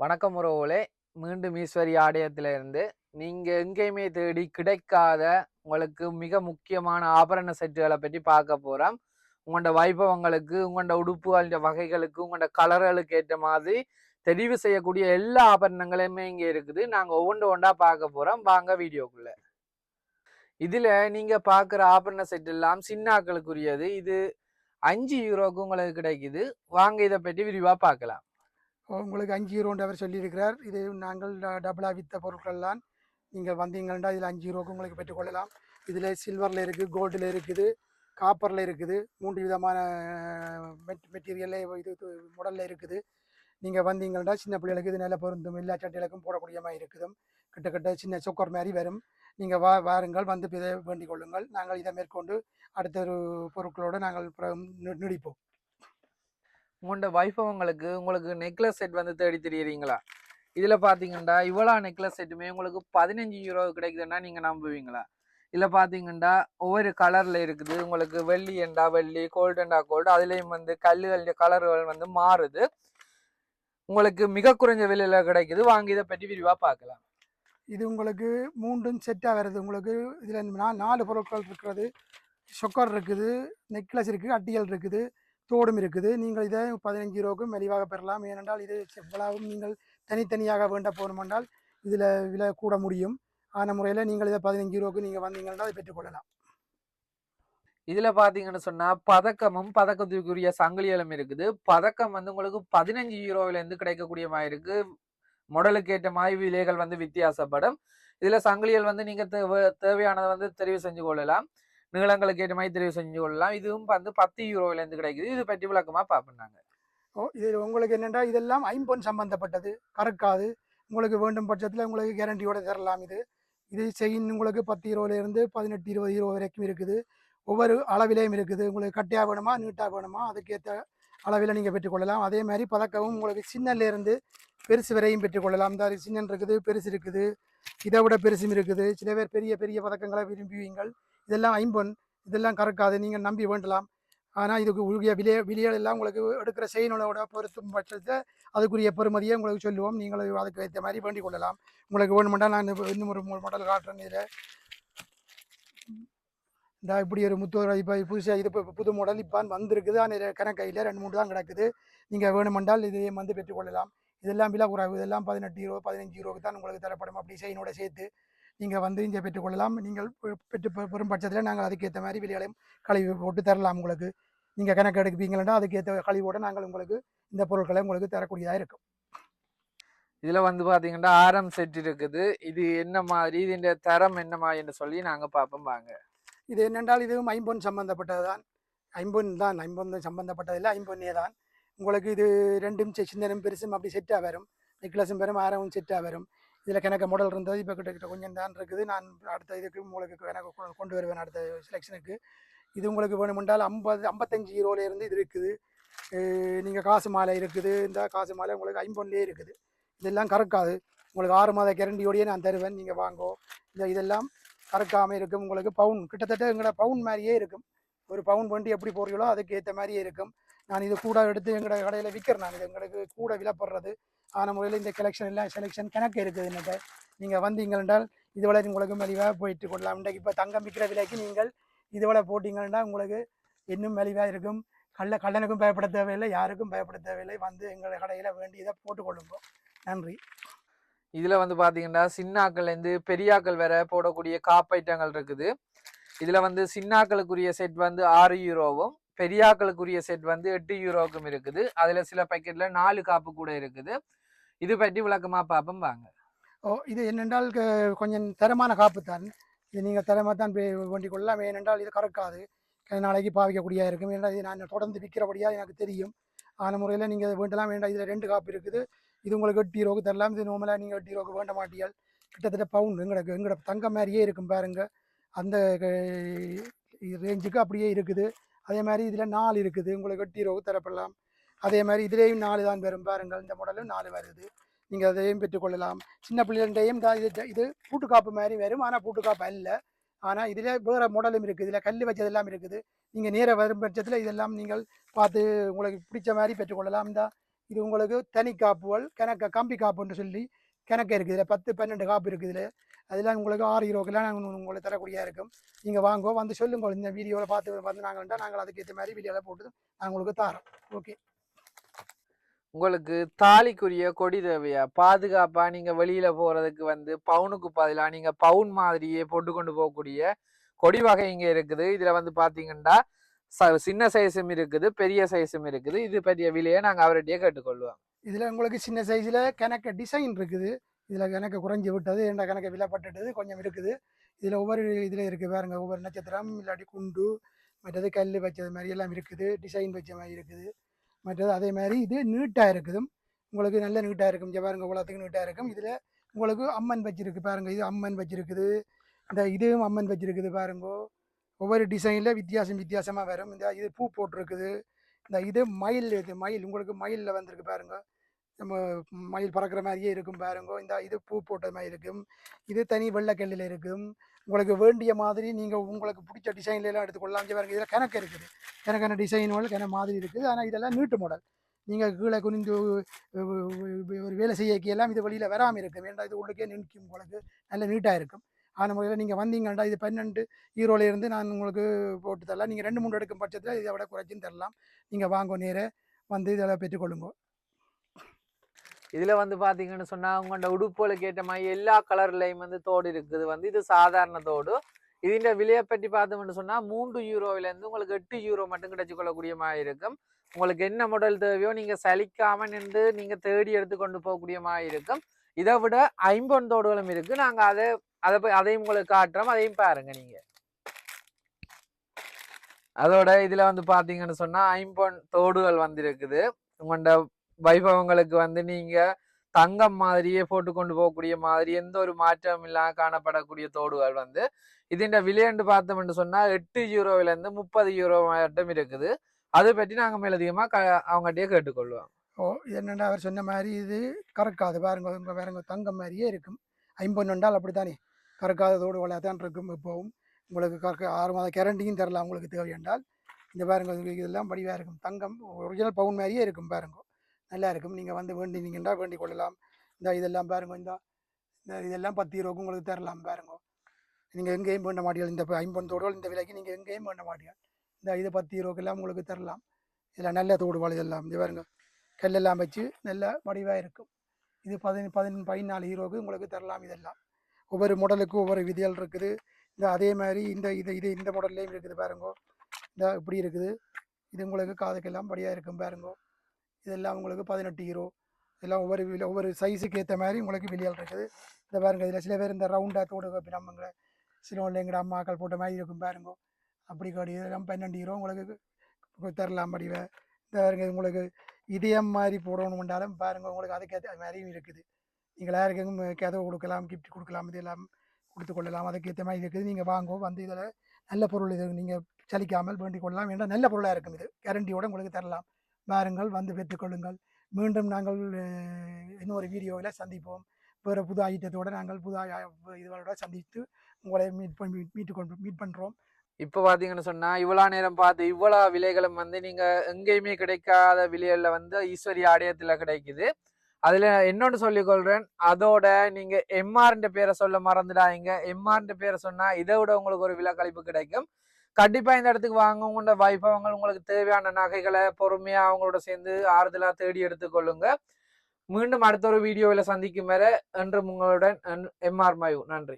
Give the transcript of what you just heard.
வணக்கம் உறவுகளே. மீண்டும் ஈஸ்வரி ஆலயத்திலிருந்து நீங்கள் எங்கேயுமே தேடி கிடைக்காத உங்களுக்கு மிக முக்கியமான ஆபரண செட்டுகளை பற்றி பார்க்க போகிறோம் உங்களோட வைபவங்களுக்கு உங்களோட உடுப்புகளின் வகைகளுக்கு உங்களோட கலர்களுக்கு ஏற்ற மாதிரி தெரிவு செய்யக்கூடிய எல்லா ஆபரணங்களுமே இங்கே இருக்குது. நாங்கள் ஒவ்வொன்று ஒன்றா பார்க்க போகிறோம் வாங்க வீடியோக்குள்ள. இதில் நீங்கள் பார்க்குற ஆபரண செட் எல்லாம் சின்னாக்களுக்குரியது. இது அஞ்சு யூரோக்கு உங்களுக்கு கிடைக்குது. வாங்க இதை பற்றி விரிவாக பார்க்கலாம். உங்களுக்கு அஞ்சு யூரோன்னு அவர் சொல்லியிருக்கிறார். இது நாங்கள் ட- டபுளா வித்த பொருட்கள்லாம் நீங்கள் வந்தீங்கன்னா இதில் அஞ்சு யூரோக்கு உங்களுக்கு பெற்றுக்கொள்ளலாம் இதில் சில்வரில் இருக்குது கோல்டில் இருக்குது காப்பரில் இருக்குது மூன்று விதமான மெட் மெட்டீரியலில் இது முடலில் இருக்குது. நீங்கள் வந்தீங்கன்னா சின்ன பிள்ளைகளுக்கு இது நல்ல பொருந்தும். எல்லா சட்டைகளுக்கும் போடக்கூடிய மாதிரி இருக்குது கிட்டத்தட்ட சின்ன சொக்கர் மாதிரி வரும். நீங்கள் வா வாருங்கள் வந்து இதை வேண்டிக் கொள்ளுங்கள். நாங்கள் இதை மேற்கொண்டு அடுத்த ஒரு பொருட்களோடு நாங்கள் நீடிப்போம். உங்களோட வைபவங்களுக்கு உங்களுக்கு நெக்லஸ் செட் வந்து தேடி தெரியுறீங்களா? இதில் பார்த்தீங்கன்னா இவ்வளோ நெக்லஸ் செட்டுமே உங்களுக்கு பதினஞ்சு யூரோ கிடைக்குதுன்னா நீங்கள் நம்புவீங்களா? இதில் பார்த்தீங்கன்னா ஒவ்வொரு கலரில் இருக்குது. உங்களுக்கு வெள்ளி எண்டா வெள்ளி கோல்டெண்டா கோல்டு அதுலேயும் வந்து கல்லுகள் கலர்கள் வந்து மாறுது. உங்களுக்கு மிக குறைஞ்ச விலையில் கிடைக்குது. வாங்கி இதை பற்றி விரிவாக பார்க்கலாம். இது உங்களுக்கு மூன்றும் செட்டாக வருது. உங்களுக்கு இதில் நாலு பொருட்கள் இருக்கிறது. சொக்கர் இருக்குது நெக்லஸ் இருக்குது அட்டியல் இருக்குது. தோடும் இருக்குது. நீங்கள் இதை பதினஞ்சு ரூபாய்க்கும் மலிவாக பெறலாம். ஏனென்றால் இது எவ்வளவும் நீங்கள் தனித்தனியாக வேண்ட போகணுமென்றால் இதில் விலை கூட முடியும். ஆன முறையில் நீங்கள் இதை பதினஞ்சு ரூபாய்க்கு நீங்கள் வந்தீங்கன்னா அதை பெற்றுக்கொள்ளலாம் இதில் பார்த்தீங்கன்னு சொன்னால் பதக்கமும் பதக்கத்துக்குரிய சங்கிலிகளும் இருக்குது. பதக்கம் வந்து உங்களுக்கு பதினஞ்சு யூரோவிலேருந்து கிடைக்கக்கூடிய மாதிரி இருக்கு. மாடலுக்கு ஏற்ற மாதிரி விலைகள் வந்து வித்தியாசப்படும். இதில் சங்கிலிகள் வந்து நீங்கள் தேவையானதை வந்து தெரிவு செஞ்சு கொள்ளலாம். நீளங்களுக்கு ஏற்ற மாதிரி தெரிவு செஞ்சு கொள்ளலாம். இதுவும் வந்து பத்து யூரோவில கிடைக்குது. இது பற்றி விளக்கமாக பார்ப்போம் ஓ இது உங்களுக்கு என்னென்னா இதெல்லாம் ஐம்பொன் சம்பந்தப்பட்டது. கறக்காது. உங்களுக்கு வேண்டும் பட்சத்தில் உங்களுக்கு கேரண்டியோட தரலாம் இது. இது செயின் உங்களுக்கு பத்து இருபதுலேருந்து பதினெட்டு இருபது இருபது வரைக்கும் இருக்குது. ஒவ்வொரு அளவிலையும் இருக்குது. உங்களுக்கு கட்டியாக வேணுமா நீட்டாக வேணுமா அதுக்கேற்ற அளவில் நீங்கள் பெற்றுக்கொள்ளலாம் அதே மாதிரி பதக்கமும் உங்களுக்கு சின்னலேருந்து பெருசு வரையும் பெற்றுக்கொள்ளலாம் இந்த சின்னன் இருக்குது பெருசு இருக்குது. இதை விட பெருசும் இருக்குது. சில பேர் பெரிய பெரிய பதக்கங்களை விரும்புவீங்கள் இதெல்லாம் ஐம்பொன் இதெல்லாம் கறக்காது நீங்கள் நம்பி வேண்டலாம். ஆனால் இதுக்கு உரிய விலைய விலைகள் எல்லாம் உங்களுக்கு எடுக்கிற செயலோட பொருத்தும் பட்சத்தை அதுக்குரிய பெருமதியை உங்களுக்கு சொல்லுவோம். நீங்கள் அதுக்கு ஏற்ற மாதிரி வேண்டிக் கொள்ளலாம். உங்களுக்கு வேணுமெண்டா நான் இன்னும் ஒரு மூணு மாடல் காட்டுறேன் இதில். இந்த இப்படி ஒரு முத்தூர் இப்போ புதுசாக இது இப்போ புது மாடல் இப்போ வந்திருக்குது. ஆனால் கணக்கையில் ரெண்டு மூணு தான் கிடக்குது. நீங்கள் வேணுமென்றால் இதையும் வந்து பெற்றுக்கொள்ளலாம் இதெல்லாம் விலை குறைவு. இதெல்லாம் பதினெட்டு இருபது பதினஞ்சு ரூபாய்க்கு தான் உங்களுக்கு தரப்படும். அப்படி செயினோட சேர்த்து நீங்கள் வந்து இங்கே பெற்றுக்கொள்ளலாம். நீங்கள் பெற்று பெறும் பட்சத்தில் நாங்கள் அதுக்கேற்ற மாதிரி விலைகளையும் கழுவி போட்டு தரலாம் உங்களுக்கு. நீங்கள் கணக்கு எடுப்பீங்கன்னா அதுக்கேற்ற கழிவோட நாங்கள் உங்களுக்கு இந்த பொருட்களை உங்களுக்கு தரக்கூடியதாக இருக்கும். இதுல வந்து பாத்தீங்கன்னா ஆரம் செட் இருக்குது. இது என்ன மாதிரி இதுன்ற தரம் என்ன மாதிரின்னு சொல்லி நாங்க பார்ப்போம் வாங்க. இது என்னென்றால் இதுவும் ஐம்பொன் சம்பந்தப்பட்டது தான் ஐம்பொன் தான் ஐம்பொன் சம்பந்தப்பட்டதில்லை ஐம்பொன்னே தான். உங்களுக்கு இது ரெண்டும் செ- சின்னதும் பெருசும் அப்படி செட்டாக வரும். நெக்லஸும் வரும் ஆரமும் செட்டாக வரும். இதில் கணக்கு மாடல் இருந்தது. இப்போ கிட்ட கிட்ட கொஞ்சம் தான் இருக்குது. நான் அடுத்த இதுக்கு உங்களுக்கு எனக்கு கொண்டு வருவேன் அடுத்த செலெக்ஷனுக்கு இது உங்களுக்கு வேணுமென்றால் ஐம்பது ஐம்பத்தஞ்சு ஈரோலேருந்து இது இருக்குது. நீங்கள் காசு மாலை இருக்குது. இந்த காசு மாலை உங்களுக்கு ஐம்பொன்லேயே இருக்குது. இதெல்லாம் கறக்காது. உங்களுக்கு ஆறு மாத கேரண்டியோடையே நான் தருவேன். நீங்கள் வாங்கோ. இந்த இதெல்லாம் கறக்காமல் இருக்கும். உங்களுக்கு பவுன் கிட்டத்தட்ட எங்களோட பவுன் மாதிரியே இருக்கும். ஒரு பவுன் வண்டி எப்படி போடுறீங்களோ அதுக்கு ஏற்ற மாதிரியே இருக்கும். நான் இது கூட எடுத்து எங்களோட கடையில் விற்கிறேன் நான் இது எங்களுக்கு கூட விலப்படுறது ஆன முறையில் இந்த கலெக்ஷன் எல்லாம் செலெக்ஷன் கணக்கு இருக்குது என்னட்ட நீங்கள் வந்தீங்க என்றால் இதுவரை உங்களுக்கு மலிவாக போயிட்டு கொள்ளலாம். இன்றைக்கு இப்போ தங்கம் விற்கிற விலைக்கு நீங்கள் இதுவரை போட்டிங்கன்னா உங்களுக்கு இன்னும் மலிவாக இருக்கும். கள்ள கள்ளனுக்கும் பயப்பட தேவையில்லை யாருக்கும் பயப்பட தேவையில்லை. வந்து எங்கள் கடையில் வேண்டியதை போட்டுக்கொள்ளுங்க நன்றி. இதில் வந்து பார்த்தீங்கன்னா சின்னாக்கள்லேருந்து பெரியாக்கள் வேற போடக்கூடிய காப்பு ஐட்டங்கள் இருக்குது. இதில் வந்து சின்னாக்களுக்குரிய செட் வந்து ஆறு யூரோவும் பெரியாக்களுக்குரிய செட் வந்து எட்டு யூரோவுக்கும் இருக்குது. அதில் சில பாக்கெட்ல நாலு காப்பு கூட இருக்குது. இது பற்றி விளக்கமாக பார்ப்போம் வாங்க. ஓ இது என்னென்றால் கொஞ்சம் தரமான காப்பு தான். இது நீங்கள் தரமாக தான் வேண்டிக் கொள்ளலாம். ஏனென்றால் இது கறக்காது நாளைக்கு பாவிக்கக்கூடிய இருக்கும். ஏன்னா இது நான் தொடர்ந்து விற்கிறபடியாக எனக்கு தெரியும். ஆன முறையில் நீங்கள் வேண்டலாம். வேண்டாம். இதில் ரெண்டு காப்பு இருக்குது. இது உங்களுக்கு எட்டு ரூபாய்க்கு தரலாம். இது நோமலாக நீங்கள் எட்டு ரூபாய்க்கு வேண்ட மாட்டியால் கிட்டத்தட்ட பவுன் எங்களுக்கு எங்களோட தங்கம் மாதிரியே இருக்கும் பாருங்க. அந்த ரேஞ்சுக்கு அப்படியே இருக்குது. அதே மாதிரி இதில் நாலு இருக்குது. உங்களுக்கு எட்டு ரூபாய்க்கு தரப்படலாம். அதே மாதிரி இதுலேயும் நாலு தான் வரும் பாருங்கள். இந்த மாடலும் நாலு வருது. நீங்கள் அதையும் பெற்றுக்கொள்ளலாம். சின்ன பிள்ளைகள்டையும் தான் இது இது பூட்டுக்காப்பு மாதிரி வரும். ஆனால் பூட்டுக்காப்பு அல்ல. ஆனால் இதில் வேறு மாடலும் இருக்குது. இதில் கல் வச்சதெல்லாம் இருக்குது. நீங்கள் நேராக வரும் பட்சத்தில் இதெல்லாம் நீங்கள் பார்த்து உங்களுக்கு பிடிச்ச மாதிரி பெற்றுக்கொள்ளலாம். இந்த இது உங்களுக்கு தனி காப்புகள் கணக்க கம்பி காப்புன்னு சொல்லி கணக்கு இருக்குது. இதில் பத்து பன்னெண்டு காப்பு இருக்குது இதில். அதெல்லாம் உங்களுக்கு ஆறு ஹீரோக்கெல்லாம் நாங்கள் உங்களுக்கு தரக்கூடியதாக இருக்கும். நீங்கள் வாங்கோ வந்து சொல்லுங்க. இந்த வீடியோவில் பார்த்து வந்து நாங்கள்டா நாங்கள் அதுக்கேற்ற மாதிரி வீடியோவில் போட்டு நாங்கள் உங்களுக்கு தரோம். ஓகே. உங்களுக்கு தாலிக்குரிய கொடி தேவையா? பாதுகாப்பா நீங்க வெளியில போறதுக்கு வந்து பவுனுக்கு பதிலா நீங்க பவுன் மாதிரியே போட்டு கொண்டு போகக்கூடிய கொடி வகை இங்க இருக்குது. இதுல வந்து பாத்தீங்கன்னா ச- சின்ன சைஸும் இருக்குது பெரிய சைஸும் இருக்குது. இது பெரிய விலையை நாங்க அவர்கிட்டயே கேட்டுக்கொள்வோம். இதில் உங்களுக்கு சின்ன சைஸில் கணக்க டிசைன் இருக்குது. இதில் கணக்கு குறைஞ்சி விட்டது என்ன கணக்கு விலைப்பட்டுட்டது கொஞ்சம் இருக்குது. இதில் ஒவ்வொரு இதில் இருக்குது பாருங்க ஒவ்வொரு நட்சத்திரம் இல்லாட்டி குண்டு மற்றது கல் வச்சது மாதிரி எல்லாம் இருக்குது டிசைன் வச்ச மாதிரி இருக்குது. மற்றது அதே மாதிரி இது நீட்டாக இருக்குது உங்களுக்கு நல்ல நீட்டாக இருக்கும். இங்க பாருங்க உலகத்துக்கு நீட்டாக இருக்கும். இதில் உங்களுக்கு அம்மன் வச்சிருக்கு பாருங்க. இது அம்மன் வச்சிருக்குது இந்த இதுவும் அம்மன் வச்சிருக்குது பாருங்கோ. ஒவ்வொரு டிசைனில் வித்தியாசம் வித்தியாசமாக வரும். இந்த இது பூ போட்டிருக்குது. இந்த இது மயில் இது மயில். உங்களுக்கு மயிலில் வந்திருக்கு பாருங்க. நம்ம மயில் பறக்கிற மாதிரியே இருக்கும் பாருங்க. இந்த இது பூ போட்ட மாதிரி இருக்கும். இது தனி வெள்ளைக்கல்லில் இருக்கும். உங்களுக்கு வேண்டிய மாதிரி நீங்கள் உங்களுக்கு பிடிச்ச டிசைன்லாம் எடுத்துக்கொள்ளலாம் இங்கே பாருங்க இதில் கணக்கு இருக்குது. கணக்கான டிசைன்கள் கணக்கு மாதிரி இருக்குது. ஆனால் இதெல்லாம் நீட்டு மாடல் நீங்கள் கீழே குனிந்து ஒரு வேலை செய்யக்கு எல்லாம் இது வெளியில் வராமல் இருக்கும். ஏன்டா இது உள்ளுக்கே நிற்கும் உங்களுக்கு. நல்ல நீட்டாக இருக்கும். ஆன முறையில் நீங்கள் வந்தீங்கண்டா இது பன்னெண்டு ஈரோல இருந்து நான் உங்களுக்கு போட்டு தரலாம். நீங்கள் ரெண்டு மூணு எடுக்கும் பட்சத்தில் இதை விட குறைச்சின்னு தரலாம். நீங்கள் வாங்க நேரே வந்து இதெல்லாம் பெற்றுக்கொள்ளுங்க இதில் வந்து பார்த்தீங்கன்னு சொன்னால் அவங்களோட உடுப்புகளுக்கு ஏற்ற மாதிரி எல்லா கலர்லேயும் வந்து தோடு இருக்குது. வந்து இது சாதாரண தோடு. இதுன்ற விலையை பற்றி பார்த்தோம்னு சொன்னால் மூன்று யூரோவிலேருந்து உங்களுக்கு எட்டு யூரோ மட்டும் கிடைச்சிக்கொள்ளக்கூடிய மாதிரி இருக்கும். உங்களுக்கு என்ன மாடல் தேவையோ நீங்கள் சலிக்காமல் நின்று நீங்கள் தேடி எடுத்து கொண்டு போகக்கூடிய மாதிரி இருக்கும். இதை விட ஐம்பொன் தோடுகளும் இருக்குது நாங்கள் அதை அதை போய் அதையும் உங்களுக்கு காட்டுறோம். அதையும் பாருங்கள் நீங்கள் அதோட இதில் வந்து பார்த்தீங்கன்னு சொன்னால் ஐம்பொன் தோடுகள் வந்திருக்குது. உங்கள்கிட்ட வைபவங்களுக்கு வந்து நீங்கள் தங்கம் மாதிரியே போட்டு கொண்டு போகக்கூடிய மாதிரி எந்த ஒரு மாற்றமும் இல்லாமல் காணப்படக்கூடிய தோடுகள் வந்து இதுண்ட விலையண்டு பார்த்தோம்னு சொன்னால் எட்டு யூரோவிலேருந்து முப்பது யூரோ மட்டும் இருக்குது. அதை பற்றி நாங்கள் மேலதிகமாக க அவங்ககிட்டயே கேட்டுக்கொள்வோம். ஓ என்னென்னா அவர் சொன்ன மாதிரி இது கறக்காது. பாருங்க பாருங்க தங்கம் மாதிரியே இருக்கும். ஐம்பது நண்டால் அப்படித்தானே? கறக்காத தோடு தான் இருக்கும் இப்போவும் உங்களுக்கு கறக்க ஆறு மாத கேரண்டியும் தரலாம் உங்களுக்கு தேவை என்றால். இந்த பேருங்க இதெல்லாம் வடிவாக இருக்கும். தங்கம் ஒரிஜினல் பவுன் மாதிரியே இருக்கும் பாருங்க. நல்லா இருக்கும் நீங்கள் வந்து வேண்டினீங்கன்னா வேண்டிக் கொள்ளலாம். இந்த இதெல்லாம் பாருங்க இந்த இந்த இதெல்லாம் பத்து ரூபாய்க்கு உங்களுக்கு தரலாம் பாருங்க. நீங்கள் எங்கேயும் வேண்ட மாட்டீங்க இந்த ஐம்பது தோடுகள் இந்த விலைக்கு நீங்கள் எங்கேயும் வேண்ட மாட்டீங்க இந்த இது பத்து ரூபாய்க்கெல்லாம் உங்களுக்கு தரலாம். இதில் நல்ல தோடுவாள் இதெல்லாம். இது பாருங்க கல்லெல்லாம் வச்சு நல்ல வடிவாக இருக்கும். இது பதின பதின பதினாலு ஹீரோவுக்கு உங்களுக்கு தரலாம் இதெல்லாம். ஒவ்வொரு மாடலுக்கும் ஒவ்வொரு விதிகள் இருக்குது. இந்த அதே மாதிரி இந்த இது இது இந்த மாடல்லையும் இருக்குது பாருங்க. இந்த இப்படி இருக்குது. இது உங்களுக்கு காதுக்கெல்லாம் படியாக இருக்கும் பாருங்க. இதெல்லாம் உங்களுக்கு பதினெட்டு ஹீரோ இதெல்லாம் ஒவ்வொரு ஒவ்வொரு சைஸுக்கு ஏற்ற மாதிரி உங்களுக்கு விலைகள் இருக்குது. இந்த பாருங்க இதில் சில பேர் இந்த ரவுண்டாக தோடு வைப்பி நம்மங்கிற சில எங்கட அம்மாக்கள் போட்ட மாதிரி இருக்கும் பாருங்க. அப்படி காடி இதெல்லாம் பன்னெண்டு ஹீரோ உங்களுக்கு தரலாம் படிவை. இந்த பாருங்க உங்களுக்கு இதயம் மாதிரி போடணும்னாலும் பாருங்க உங்களுக்கு அதுக்கேற்ற மாதிரியும் இருக்குது. நீங்கள் யாருக்கும் கதவு கொடுக்கலாம் கிஃப்ட் கொடுக்கலாம் இதெல்லாம் கொடுத்து கொள்ளலாம் அதுக்கேற்ற மாதிரி இருக்குது. நீங்கள் வாங்கோ வந்து இதில் நல்ல பொருள் இது நீங்கள் சலிக்காமல் வேண்டிக் கொள்ளலாம் என்ற நல்ல பொருளாக இருக்கும் இது. கேரண்டியோட உங்களுக்கு தரலாம். வாருங்கள் வந்து பெற்றுக்கொள்ளுங்கள். மீண்டும் நாங்கள் இன்னொரு வீடியோவில் சந்திப்போம். வேறு புது ஐட்டத்தோடு நாங்கள் புது இதுவரோட இதுகளோட சந்தித்து உங்களை மீட் பண்ணி மீட்டு கொண்டு மீட் பண்ணுறோம் இப்போ பார்த்தீங்கன்னு சொன்னால் இவ்வளோ நேரம் பார்த்து இவ்வளோ விலைகளும் வந்து நீங்கள் எங்கேயுமே கிடைக்காத விலைகளில் வந்து ஈஸ்வரி ஆடியத்தில் கிடைக்குது. அதில் என்னொன்று சொல்லிக்கொள்கிறேன் அதோட நீங்கள் எம்ஆர்ன்ற பேரை சொல்ல மறந்துடாதீங்க. எம்ஆர்ன்ற பேரை சொன்னால் இதை விட உங்களுக்கு ஒரு விலை கழிப்பு கிடைக்கும். கண்டிப்பா இந்த இடத்துக்கு வாங்க. உங்களோட வைபவங்கள் உங்களுக்கு தேவையான நகைகளை பொறுமையா அவங்களோட சேர்ந்து ஆறுதலா தேடி எடுத்துக்கொள்ளுங்க. மீண்டும் அடுத்த ஒரு வீடியோவில் சந்திக்கும் வரை என்றும் உங்களுடன் எம்ஆர் மாயு. நன்றி.